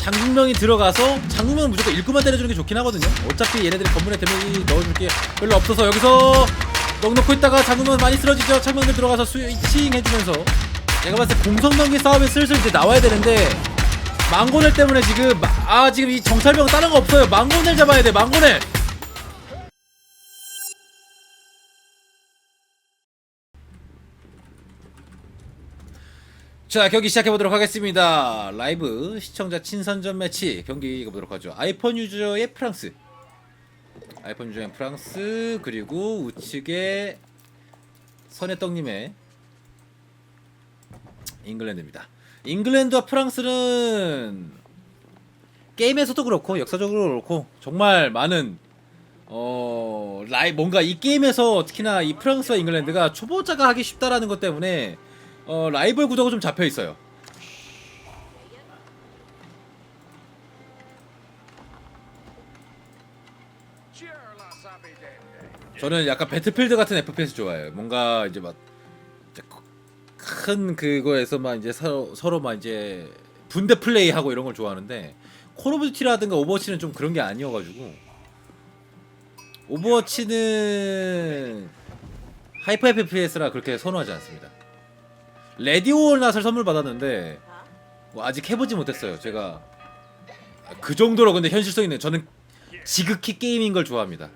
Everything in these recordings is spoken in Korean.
장국명이 들어가서 장국명은 무조건 일구만 때려주는 게 좋긴 하거든요. 어차피 얘네들이 건물에 데미지 넣어줄 게 별로 없어서 여기서 넉 놓고 있다가 장국명 많이 쓰러지죠. 창명들 들어가서 스위칭 해주면서 내가 봤을 때 공성명기 싸움에 슬슬 이제 나와야 되는데 망고넬 때문에 지금 마- 아 지금 이 정찰병 다른 거 없어요. 망고넬 잡아야 돼. 망고넬. 자 경기 시작해 보도록 하겠습니다. 라이브 시청자 친선전 매치 경기 가보도록 하죠. 아이폰 유저의 프랑스, 아이폰 유저의 프랑스 그리고 우측에 선혜떡님의 잉글랜드입니다. 잉글랜드와 프랑스는 게임에서도 그렇고 역사적으로 그렇고 정말 많은 어 라이 뭔가 이 게임에서 특히나 이 프랑스와 잉글랜드가 초보자가 하기 쉽다라는 것 때문에 어 라이벌 구도가 좀 잡혀 있어요. 저는 약간 배틀필드 같은 FPS 좋아해요. 뭔가 이제 막 큰 그거에서만 이제 서로 서로 막 이제 분대 플레이 하고 이런 걸 좋아하는데 콜 오브 듀티라든가 오버워치는 좀 그런 게 아니어가지고 오버워치는 하이퍼 FPS라 그렇게 선호하지 않습니다. 레디오 낫을 선물 받았는데 뭐 아직 해보지 못했어요. 제가 그 정도로 근데 현실성 있는 저는 지극히 게임인 걸 좋아합니다.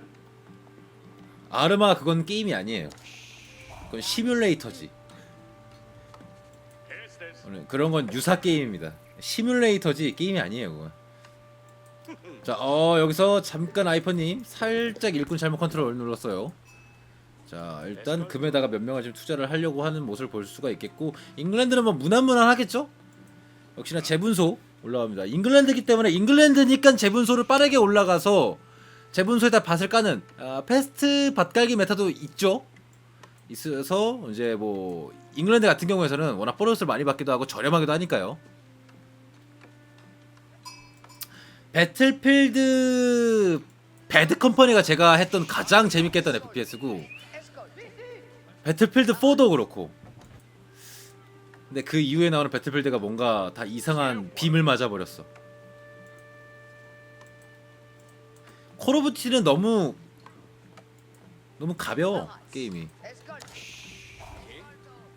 아르마 그건 게임이 아니에요. 그건 시뮬레이터지. 그런 건 유사 게임입니다. 시뮬레이터지 게임이 아니에요. 그건. 자, 어 여기서 잠깐 아이폰님 살짝 일꾼 잘못 컨트롤 눌렀어요. 자, 일단 금에다가 몇 명을 지금 투자를 하려고 하는 모습을 볼 수가 있겠고 잉글랜드는 뭐 무난무난하겠죠? 역시나 재분소 올라갑니다. 잉글랜드기 때문에 잉글랜드니까 재분소를 빠르게 올라가서 재분소에다 밭을 까는 아, 패스트 밭갈기 메타도 있죠. 있어서 이제 뭐 잉글랜드 같은 경우에서는 워낙 보너스를 많이 받기도 하고 저렴하기도 하니까요. 배틀필드 배드 컴퍼니가 제가 했던 가장 재밌게 했던 FPS고 배틀필드 4도 그렇고. 근데 그 이후에 나오는 배틀필드가 뭔가 다 이상한 빔을 맞아버렸어. 콜 오브 듀티는 너무 너무 가벼워 게임이.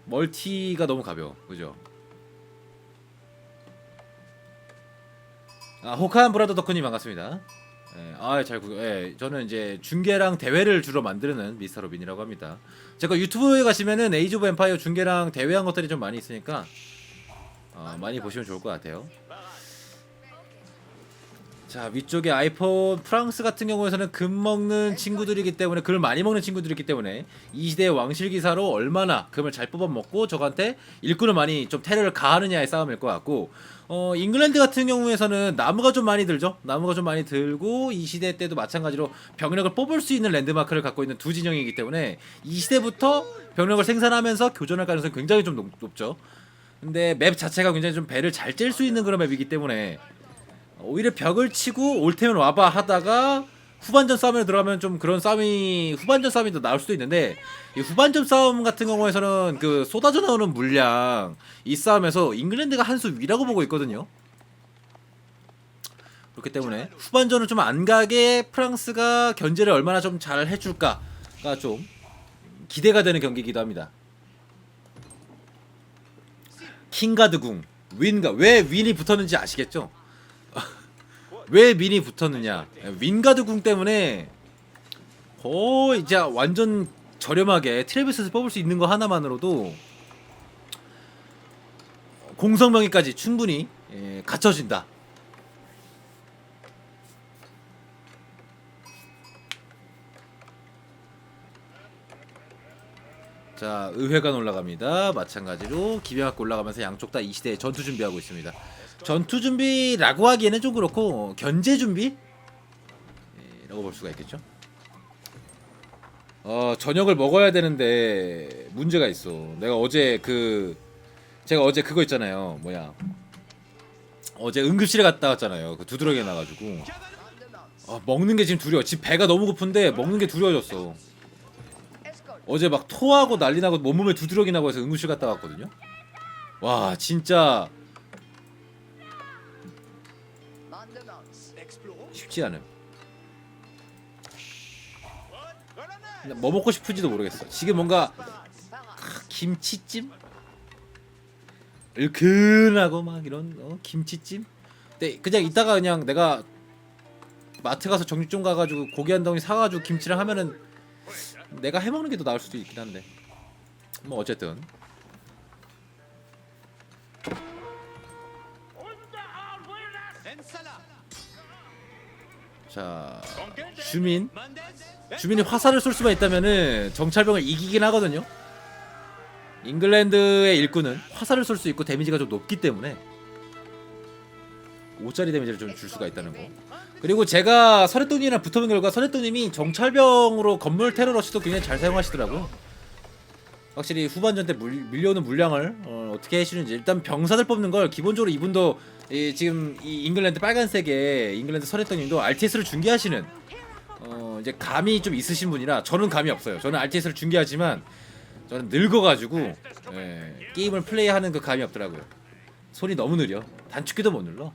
멀티가 너무 가벼워 그죠? 아 호카한 브라더 덕후님 반갑습니다 예, 아잘 구경 예, 저는 이제 중계랑 대회를 주로 만드는 미스터 로빈이라고 합니다. 제가 유튜브에 가시면은 에이즈 오브 엠파이어 중계랑 대회한 것들이 좀 많이 있으니까 어, 많이 보시면 좋을 것 같아요 자 위쪽에 아이폰 프랑스 같은 경우에서는 금 먹는 친구들이기 때문에 금을 많이 먹는 친구들이기 때문에 이 시대의 왕실 기사로 얼마나 금을 잘 뽑아 먹고 저한테 일꾼을 많이 좀 테러를 가하느냐의 싸움일 것 같고 어 잉글랜드 같은 경우에서는 나무가 좀 많이 들죠? 나무가 좀 많이 들고 이 시대 때도 마찬가지로 병력을 뽑을 수 있는 랜드마크를 갖고 있는 두 진영이기 때문에 이 시대부터 병력을 생산하면서 교전할 가능성이 굉장히 좀 높, 높죠. 근데 맵 자체가 굉장히 좀 배를 잘 찔 수 있는 그런 맵이기 때문에 오히려 벽을 치고 올 테면 와봐 하다가 후반전 싸움에 들어가면 좀 그런 싸움이 후반전 싸움이 더 나올 수도 있는데 이 후반전 싸움 같은 경우에서는 그 쏟아져 나오는 물량 이 싸움에서 잉글랜드가 한 수 위라고 보고 있거든요. 그렇기 때문에 후반전은 좀 안 가게 프랑스가 견제를 얼마나 좀 잘 해줄까가 좀 기대가 되는 경기이기도 합니다. 킹가드 궁 윈가 왜 윈이 붙었는지 아시겠죠? 왜 민이 붙었느냐? 윈가드 궁 때문에 거의 이제 완전 저렴하게 트레비스에서 뽑을 수 있는 거 하나만으로도 공성명의까지 충분히 예, 갖춰진다 자 의회관 올라갑니다 마찬가지로 기병학교 올라가면서 양쪽 다 이 시대에 전투 준비하고 있습니다 전투 준비라고 하기에는 좀 그렇고 견제 준비? 예, 라고 볼 수가 있겠죠. 어 저녁을 먹어야 되는데 문제가 있어. 내가 어제 그 제가 어제 그거 있잖아요. 뭐야? 어제 응급실에 갔다 왔잖아요. 그 두드러기 나가지고 아, 먹는 게 지금 두려워. 지금 배가 너무 고픈데 먹는 게 두려워졌어. 어제 막 토하고 난리 나고 몸몸에 두드러기 나고 해서 응급실 갔다 왔거든요. 와 진짜 쉽지 않음. 뭐 먹고 싶은지도 모르겠어. 지금 뭔가 아, 김치찜? 얼큰하고 막 이런 어, 김치찜? 근데 그냥 이따가 그냥 내가 마트 가서 정육점 가가지고 고기 한 덩이 사가지고 김치랑 하면은 내가 해먹는 게 더 나을 수도 있긴 한데. 뭐 어쨌든. 자 주민. 주민이 화살을 쏠 수만 있다면은 정찰병을 이기긴 하거든요. 잉글랜드의 일꾼은 화살을 쏠 수 있고 데미지가 좀 높기 때문에 5짜리 데미지를 좀 줄 수가 있다는 거. 그리고 제가 서레또님이랑 붙어본 결과 서레또님이 정찰병으로 건물 테러러시도 굉장히 잘 사용하시더라고요. 확실히 후반전 때 물, 밀려오는 물량을 어, 어떻게 하시는지 일단 병사들 뽑는 걸 기본적으로 이분도 이, 지금 이 잉글랜드 빨간색의 잉글랜드 서레또님도 RTS를 중계하시는 어, 이제 감이 좀 있으신 분이라 저는 감이 없어요. 저는 RTS를 중계하지만 저는 늙어가지고 예, 게임을 플레이하는 그 감이 없더라고요. 손이 너무 느려. 단축키도 못 눌러.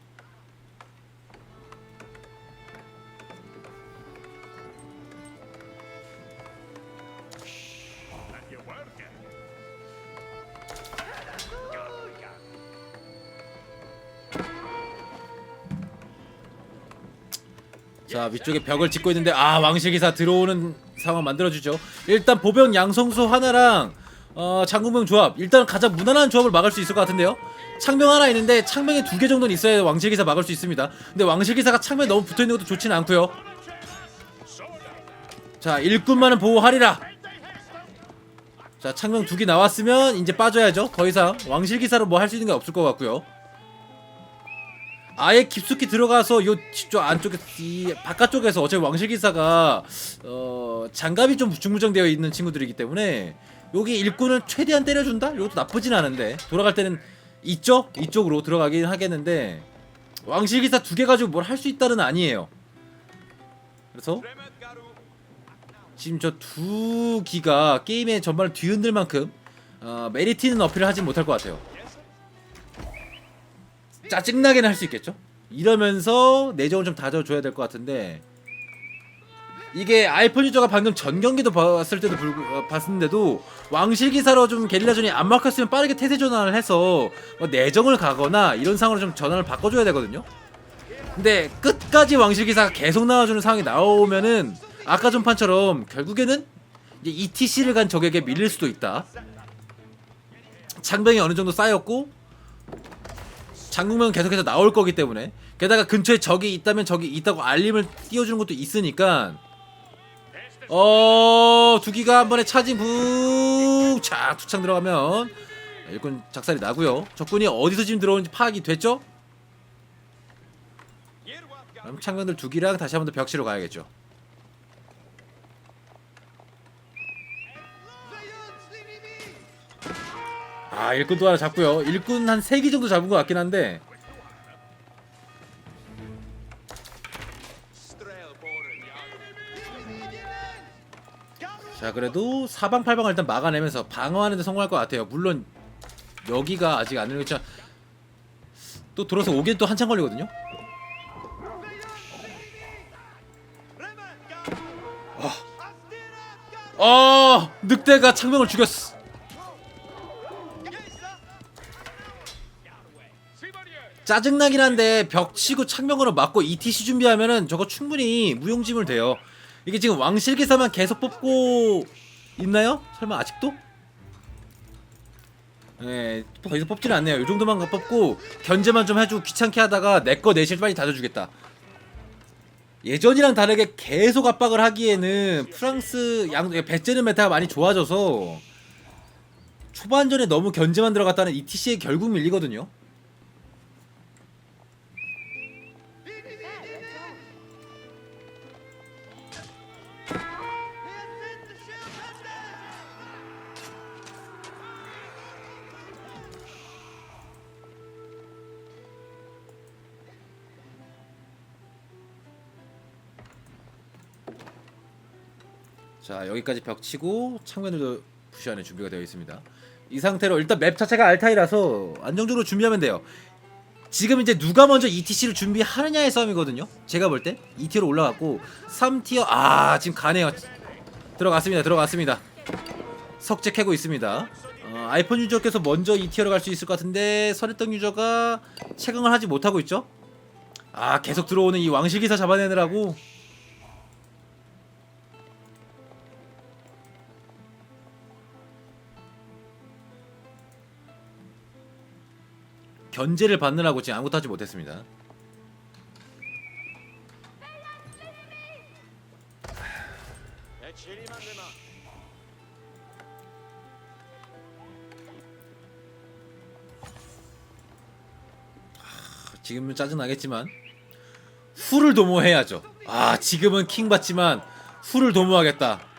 자 위쪽에 벽을 짓고 있는데 아 왕실기사 들어오는 상황 만들어주죠. 일단 보병 양성수 하나랑 어, 장군병 조합. 일단 가장 무난한 조합을 막을 수 있을 것 같은데요. 창병 하나 있는데 창병이 두 개 정도는 있어야 왕실기사 막을 수 있습니다. 근데 왕실기사가 창병에 너무 붙어있는 것도 좋지는 않고요. 자 일꾼만은 보호하리라. 자 창병 두 개 나왔으면 이제 빠져야죠. 더 이상 왕실기사로 뭐 할 수 있는 게 없을 것 같고요 아예 깊숙이 들어가서 요 저 안쪽에 이 바깥쪽에서 어차피 왕실 기사가 어 장갑이 좀 중무정되어 있는 친구들이기 때문에 여기 일꾼을 최대한 때려준다? 이것도 나쁘진 않은데 돌아갈 때는 이쪽 이쪽으로 들어가긴 하겠는데 왕실 기사 두 개 가지고 뭘 할 수 있다는 아니에요. 그래서 지금 저 두 기가 게임의 전반을 뒤흔들 만큼 어, 메리트 있는 어필을 하진 못할 것 같아요. 짜증나게는 할 수 있겠죠. 이러면서 내정을 좀 다져줘야 될 것 같은데 이게 아이폰 유저가 방금 전 경기도 봤을 때도 불구 어, 봤는데도 왕실 기사로 좀 게릴라전이 안 막혔으면 빠르게 태세 전환을 해서 뭐 내정을 가거나 이런 상황으로 좀 전환을 바꿔줘야 되거든요. 근데 끝까지 왕실 기사가 계속 나와주는 상황이 나오면은 아까 전판처럼 결국에는 이제 ETC를 간 적에게 밀릴 수도 있다. 장병이 어느 정도 쌓였고 장국명은 계속해서 나올 거기 때문에. 게다가 근처에 적이 있다면 적이 있다고 알림을 띄워주는 것도 있으니까. 어 두기가 한 번에 차징 붕착 두창 들어가면. 일꾼 작살이 나고요. 적군이 어디서 지금 들어오는지 파악이 됐죠? 그럼 창병들 두기랑 다시 한 번 더 벽치러 가야겠죠 아 일꾼 또 하나 잡고요. 일꾼 한 3기 정도 잡은 것 같긴 한데. 자 그래도 사방팔방을 일단 막아내면서 방어하는 데 성공할 것 같아요. 물론 여기가 아직 안 열렸지만 또 돌아서 오긴 또 한참 걸리거든요. 아 늑대가 창병을 죽였어 짜증나긴 한데 벽 치고 창명으로 맞고 ETC 준비하면은 저거 충분히 무용지물 돼요. 이게 지금 왕실기사만 계속 뽑고 있나요? 설마 아직도? 예, 더 이상 뽑지는 않네요. 이 정도만 뽑고 견제만 좀 해주고 귀찮게 하다가 내 거 내실 빨리 다져주겠다. 예전이랑 다르게 계속 압박을 하기에는 프랑스 양 배째는 메타가 많이 좋아져서 초반전에 너무 견제만 들어갔다는 ETC에 결국 밀리거든요. 자 여기까지 벽 치고 창문들도 부시안에 준비가 되어 있습니다. 이 상태로 일단 맵 자체가 알타이라서 안정적으로 준비하면 돼요. 지금 이제 누가 먼저 ETC를 준비하느냐의 싸움이거든요. 제가 볼 때 2티어로 올라갔고 3티어 아 지금 가네요. 들어갔습니다. 들어갔습니다. 석재 캐고 있습니다. 어, 아이폰 유저께서 먼저 2티어로 갈 수 있을 것 같은데 설했던 유저가 채광을 하지 못하고 있죠. 아 계속 들어오는 이 왕실 기사 잡아내느라고 견제를 받느라고 지금 아무것도 하지 못했습니다. 지금은 짜증 나겠지만 후를 도모해야죠. 아 지금은 킹 받지만 후를 도모하겠다.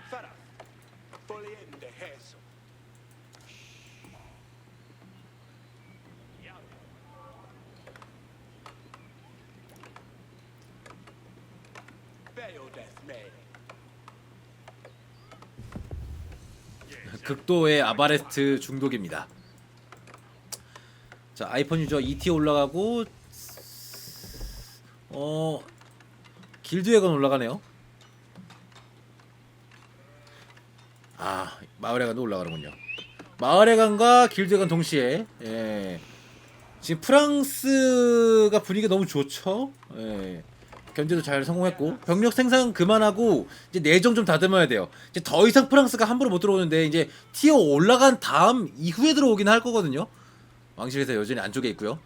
극도의 아바레스트 중독입니다. 자 아이폰 유저 2티어 올라가고 어 길드웨건 올라가네요. 아 마을의 간도 올라가는군요. 마을의 간과 길드웨건 동시에 예. 지금 프랑스가 분위기가 너무 좋죠. 예. 견제도 잘 성공했고 병력 생산 그만하고 이제 내정 좀 다듬어야 돼요. 이제 더 이상 프랑스가 함부로 못 들어오는데 이제 티어 올라간 다음 이후에 들어오긴 할 거거든요. 왕실에서 여전히 안쪽에 있고요.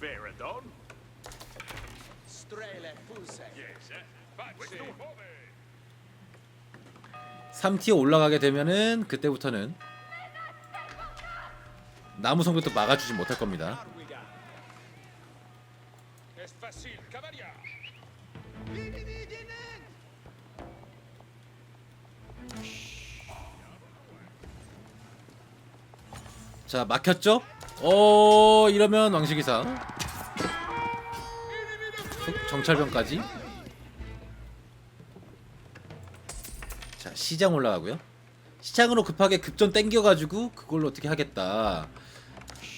Veradon. Strele Fuse. Yes, eh? Facci. 3티어 올라가게 되면은 그때부터는 나무 성벽도 막아주지 못할 겁니다. 자 막혔죠? 어 이러면 왕실기사 정찰병까지. 자 시장 올라가고요. 시장으로 급하게 급전 땡겨가지고 그걸로 어떻게 하겠다.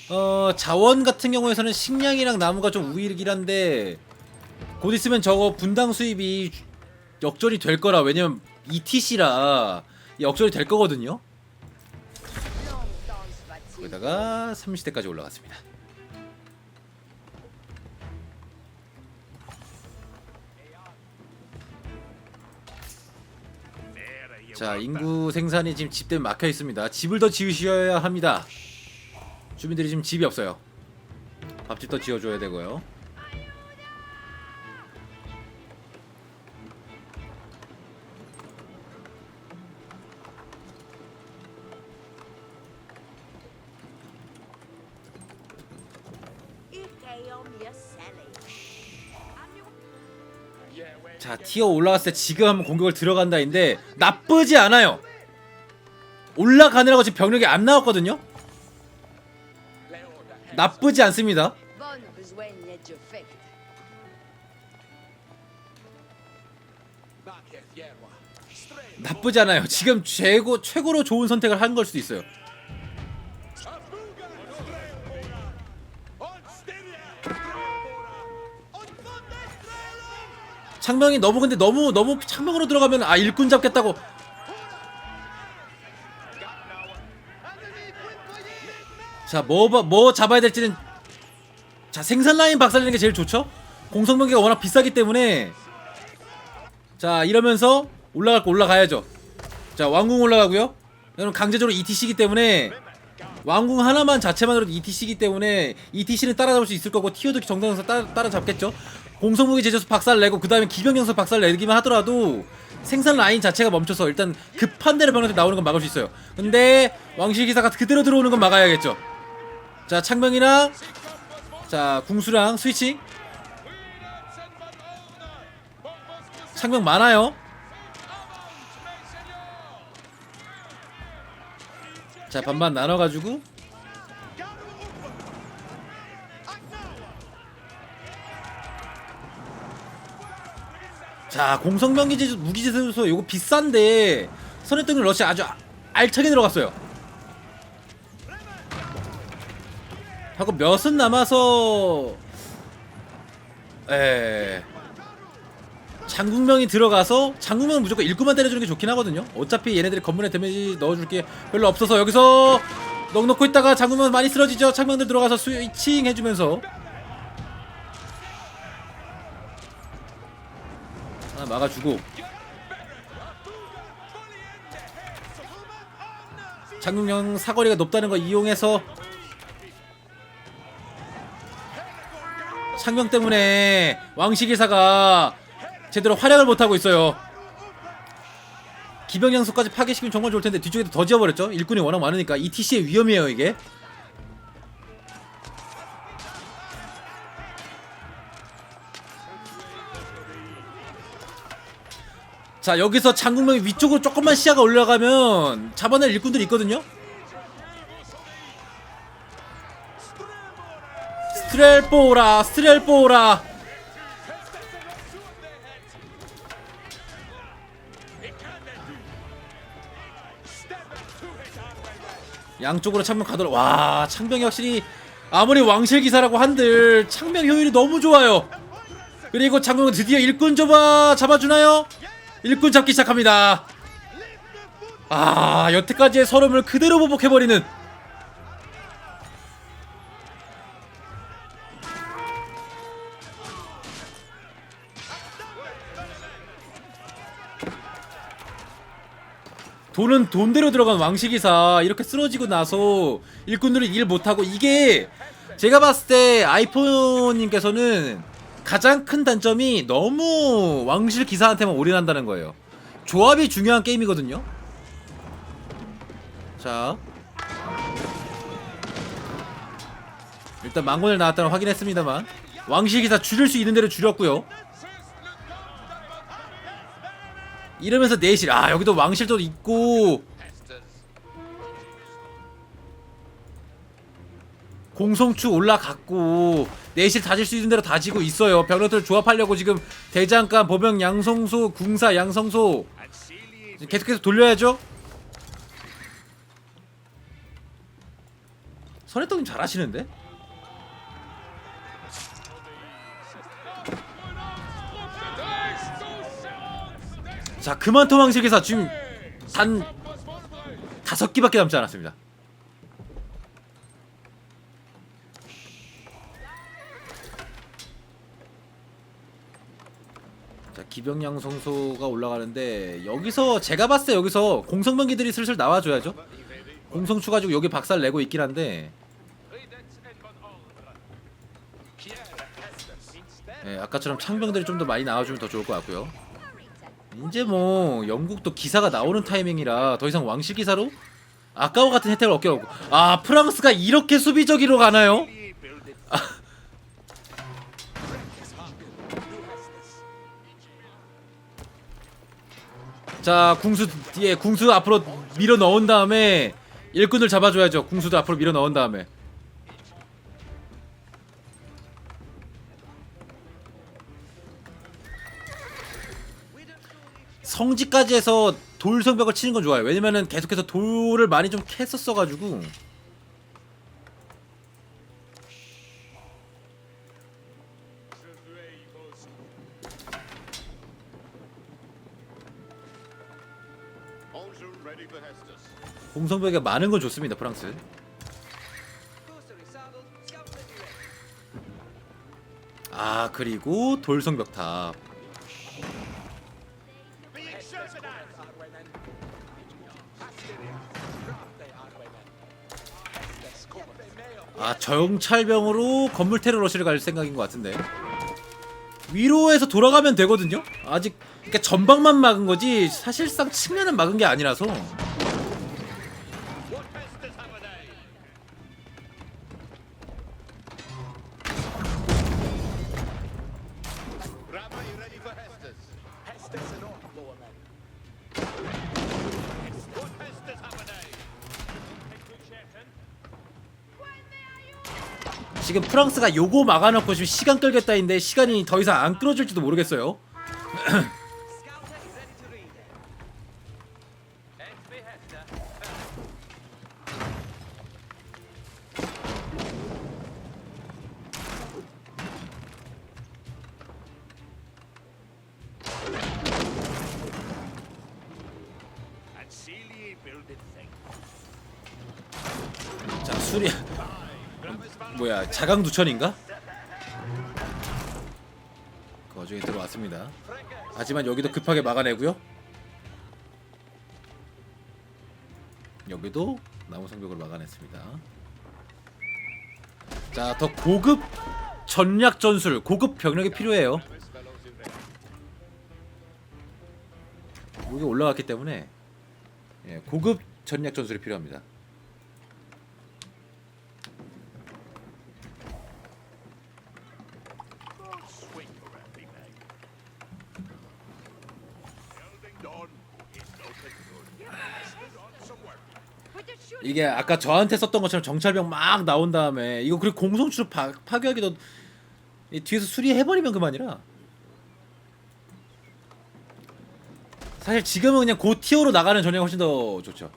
어 자원 같은 경우에서는 식량이랑 나무가 좀 우위이긴 한데 곧 있으면 저거 분당 수입이 역전이 될 거라. 왜냐면 ETC라 역전이 될 거거든요 거기다가 30대까지 올라갔습니다. 자 인구 생산이 지금 집 때문에 막혀 있습니다. 집을 더 지으셔야 합니다. 주민들이 지금 집이 없어요. 밥집 더 지어줘야 되고요. 자 티어 올라갔을 때 지금 공격을 들어간다인데 나쁘지 않아요. 올라가느라고 지금 병력이 안 나왔거든요. 나쁘지 않습니다. 나쁘지 않아요. 지금 최고 최고로 좋은 선택을 한 걸 수도 있어요. 창명이 너무 근데 너무 너무 창명으로 들어가면 아 일꾼 잡겠다고. 자뭐 뭐 잡아야 될지는 자 생산 라인 박살내는 게 제일 좋죠? 공성명기가 워낙 비싸기 때문에. 자 이러면서 올라갈 거 올라가야죠. 자 왕궁 올라가고요. 여러분 강제적으로 ETC이기 때문에 왕궁 하나만 자체만으로도 ETC이기 때문에 ETC는 따라잡을 수 있을 거고 티어도 정당에서 따라, 따라잡겠죠 공성무기 제조소 박살 내고 그 다음에 기병영소 박살 내기만 하더라도 생산 라인 자체가 멈춰서 일단 급한 대로 병력들 나오는 건 막을 수 있어요. 근데 왕실 기사가 그대로 들어오는 건 막아야겠죠. 자 창명이랑 자 궁수랑 스위칭. 창명 많아요. 자 반반 나눠가지고 자 공성병기 제조 무기 제조소 요거 비싼데 선했던 러시 아주 아- 알차게 들어갔어요 하고 몇은 남아서 에 장국명이 들어가서 장국명은 무조건 일구만 때려주는 게 좋긴 하거든요. 어차피 얘네들이 건물에 데미지 넣어줄 게 별로 없어서 여기서 넉 놓고 있다가 장국명 많이 쓰러지죠. 창명들 들어가서 스위칭 해주면서 하나 막아주고 장국명 사거리가 높다는 거 이용해서 창명 때문에 왕시기사가 제대로 활약을 못하고 있어요. 기병양소까지 파괴시키면 정말 좋을 텐데 뒤쪽에도 더 지어버렸죠. 일꾼이 워낙 많으니까 ETC의 위험이에요 이게. 자 여기서 장국명이 위쪽으로 조금만 시야가 올라가면 잡아낼 일꾼들이 있거든요. 스트렐보라 스트렐보라 양쪽으로 창명 가도록 와 창명이 확실히 아무리 왕실 기사라고 한들 창명 효율이 너무 좋아요 그리고 장국은 드디어 일꾼 잡아 잡아주나요? 일꾼 잡기 시작합니다. 아 여태까지의 서름을 그대로 보복해버리는. 돈은 돈대로 들어간 왕시기사. 이렇게 쓰러지고 나서 일꾼들이 일 못하고 이게 제가 봤을 때 아이폰님께서는 가장 큰 단점이 너무 왕실 기사한테만 올인한다는 거예요. 조합이 중요한 게임이거든요. 자. 일단 망건을 나왔다는 걸 확인했습니다만 왕실 기사 줄일 수 있는 대로 줄였고요. 이러면서 내실 아 여기도 왕실도 있고 공성추 올라갔고 내실 다질 수 있는 대로 다지고 있어요. 병력들 조합하려고 지금 대장간 보병 양성소 궁사 양성소. 계속해서 돌려야죠. 선혜떡님 잘하시는데? 자 그만 토망실 기사 지금 단 다섯 기밖에 남지 않았습니다. 기병양 성소가 올라가는데 여기서 제가 봤을 때 여기서 공성 병기들이 슬슬 나와줘야죠. 공성 추 가지고 여기 박살 내고 있긴 한데 예, 아까처럼 창병들이 좀 더 많이 나와주면 더 좋을 것 같고요. 이제 뭐 영국도 기사가 나오는 타이밍이라 더 이상 왕실 기사로 아까와 같은 혜택을 얻기 어렵고 아 프랑스가 이렇게 수비적으로 가나요? 자 궁수 뒤에 궁수 앞으로 밀어 넣은 다음에 일꾼을 잡아줘야죠. 궁수도 앞으로 밀어 넣은 다음에. 성지까지 해서 돌 성벽을 치는 건 좋아요. 왜냐면은 계속해서 돌을 많이 좀 캤었어가지고 공성벽이 많은 건 좋습니다. 프랑스. 아 그리고 돌 성벽탑. 아 정찰병으로 건물 테러 러시를 갈 생각인 것 같은데 위로에서 돌아가면 되거든요. 아직 그러니까 전방만 막은 거지 사실상 측면은 막은 게 아니라서 프랑스가 요거 막아놓고 지금 시간 끌겠다인데 시간이 더 이상 안 끌어줄지도 모르겠어요. 뭐야 자강두천인가? 그 와중에 들어왔습니다. 하지만 여기도 급하게 막아내고요. 여기도 나무 성벽으로 막아냈습니다. 자, 더 고급 전략 전술, 고급 병력이 필요해요. 여기 올라갔기 때문에 예, 고급 전략 전술이 필요합니다. 이게 아까 저한테 썼던 것처럼 정찰병 막 나온 다음에 이거 그리고 공성추를 파, 파괴하기도 이 뒤에서 수리해버리면 그만이라. 사실 지금은 그냥 고 티어로 나가는 전략이 훨씬 더 좋죠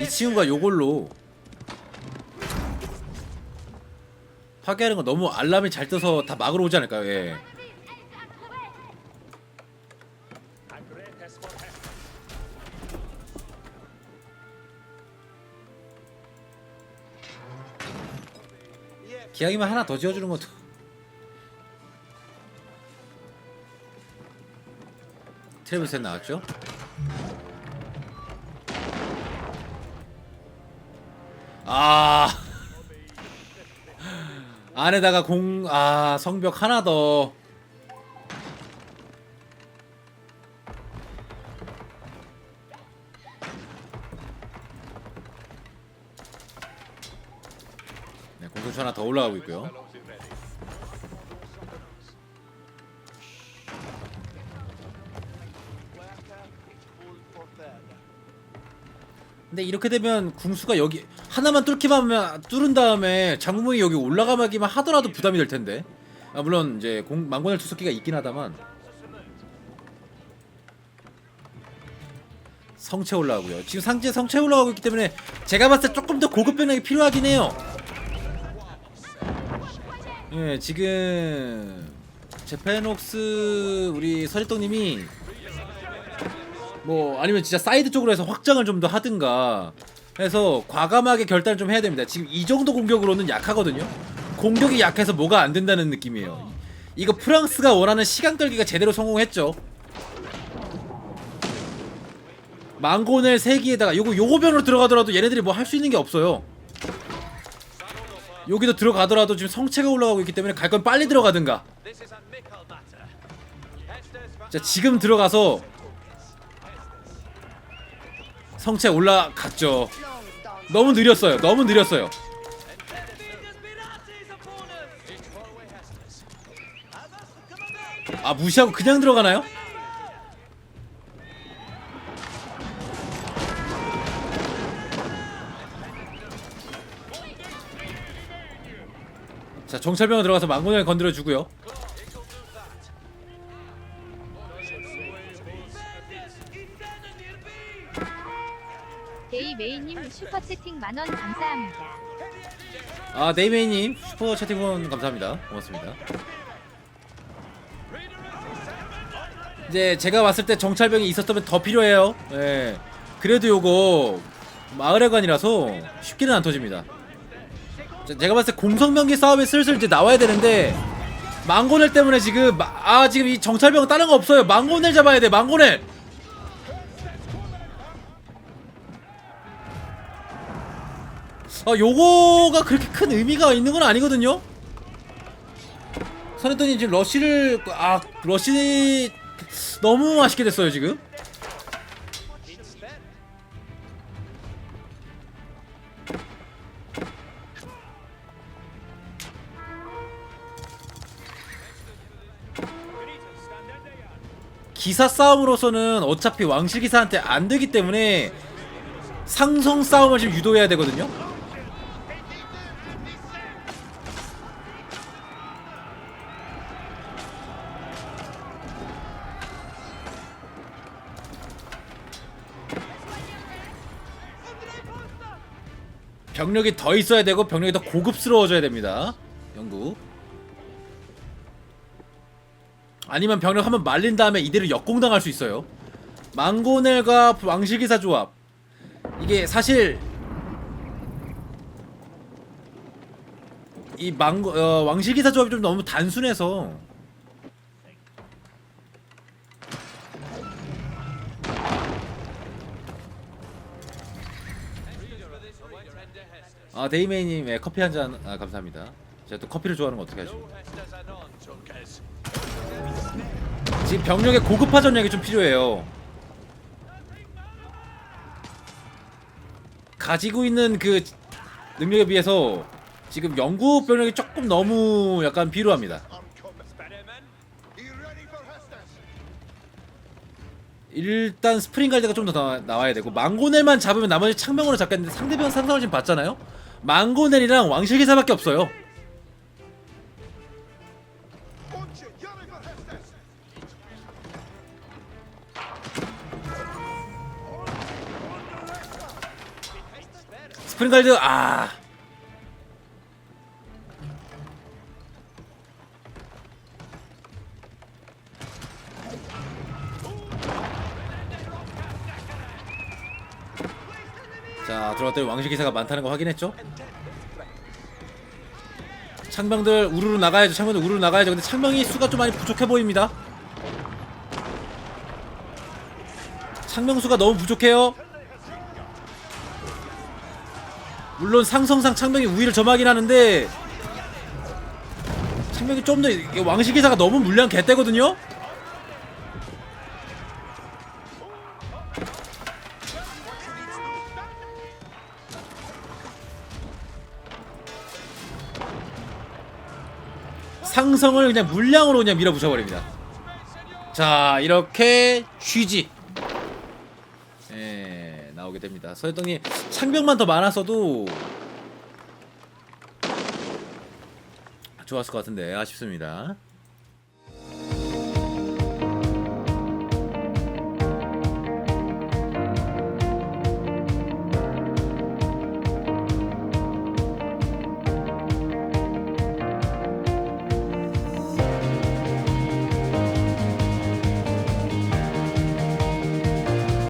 이 친구가 요걸로 파괴하는 거 너무 알람이 잘 떠서 다 막으러 오지 않을까요? 예. 기왕이면 하나 더 지어주는 것도. 트래블 셋 나왔죠? 아. 안에다가 공 아 성벽 하나 더 올라가고 있고요. 근데 이렇게 되면 궁수가 여기 하나만 뚫기만 하면 뚫은 다음에 장구멍이 여기 올라가기만 하더라도 부담이 될 텐데. 아 물론 이제 공, 망고넬 투석기가 있긴 하다만 성체 올라가고요. 지금 상체 성체 올라가고 있기 때문에 제가 봤을 때 조금 더 고급 병력이 필요하긴 해요. 예, 지금 제페녹스 우리 서리떡님이 뭐 아니면 진짜 사이드 쪽으로 해서 확장을 좀 더 하든가 해서 과감하게 결단을 좀 해야 됩니다. 지금 이 정도 공격으로는 약하거든요. 공격이 약해서 뭐가 안 된다는 느낌이에요. 이거 프랑스가 원하는 시간 끌기가 제대로 성공했죠. 망고넬 세기에다가 요거 요거 변으로 들어가더라도 얘네들이 뭐 할 수 있는 게 없어요. 여기도 들어가더라도 지금 성체가 올라가고 있기 때문에 갈 건 빨리 들어가든가. 자 지금 들어가서 성체 올라갔죠. 너무 느렸어요. 너무 느렸어요. 아 무시하고 그냥 들어가나요? 정찰병으로 들어가서 망고넬 건드려 주고요. 데이 메이님 슈퍼 채팅 만원 감사합니다. 아 네이메이님 슈퍼 채팅 후원 감사합니다. 고맙습니다. 이제 제가 봤을 때 정찰병이 있었다면 더 필요해요. 예. 그래도 요거 마을회관이라서 쉽게는 안 터집니다. 자, 제가 봤을 때 공성명기 싸움에 슬슬 이제 나와야 되는데 망고넬 때문에 지금 마- 아 지금 이 정찰병 다른 거 없어요. 망고넬 잡아야 돼. 망고넬. 아 요거가 그렇게 큰 의미가 있는 건 아니거든요. 선했더니 지금 러쉬를 아 러쉬 너무 아쉽게 됐어요 지금. 기사 싸움으로서는 어차피 왕실 기사한테 안 되기 때문에 상성 싸움을 지금 유도해야 되거든요. 병력이 더 있어야 되고 병력이 더 고급스러워져야 됩니다. 영국. 아니면 병력 한번 말린 다음에 이대로 역공당할 수 있어요. 망고넬과 왕실기사 조합. 이게 사실 이 망고 어, 왕실기사 조합이 좀 너무 단순해서 아 데이메이님 예, 커피 한잔 아, 감사합니다. 제가 또 커피를 좋아하는 거 어떻게 하죠? 지금 병력의 고급화 전략이 좀 필요해요. 가지고 있는 그 능력에 비해서 지금 영국 병력이 조금 너무 약간 비루합니다. 일단 스프링갈드가 좀 더 나와야 되고 망고넬만 잡으면 나머지 창병으로 잡겠는데 상대방 상상을 지금 봤잖아요. 망고넬이랑 왕실기사밖에 없어요. 스프링갈드 아. 자 들어갔더니 왕실 기사가 많다는 거 확인했죠? 창병들 우르르 나가야죠. 창병들 우르르 나가야죠. 근데 창병이 수가 좀 많이 부족해 보입니다. 창병 수가 너무 부족해요 물론 상성상 창명이 우위를 점하긴 하는데 창명이 좀 더 왕실 기사가 너무 물량 개떼거든요. 상성을 그냥 물량으로 그냥 밀어붙여 버립니다. 자 이렇게 취지 예, 나오게 됩니다. 서현동님 창병만 더 많았어도 좋았을 것 같은데 아쉽습니다.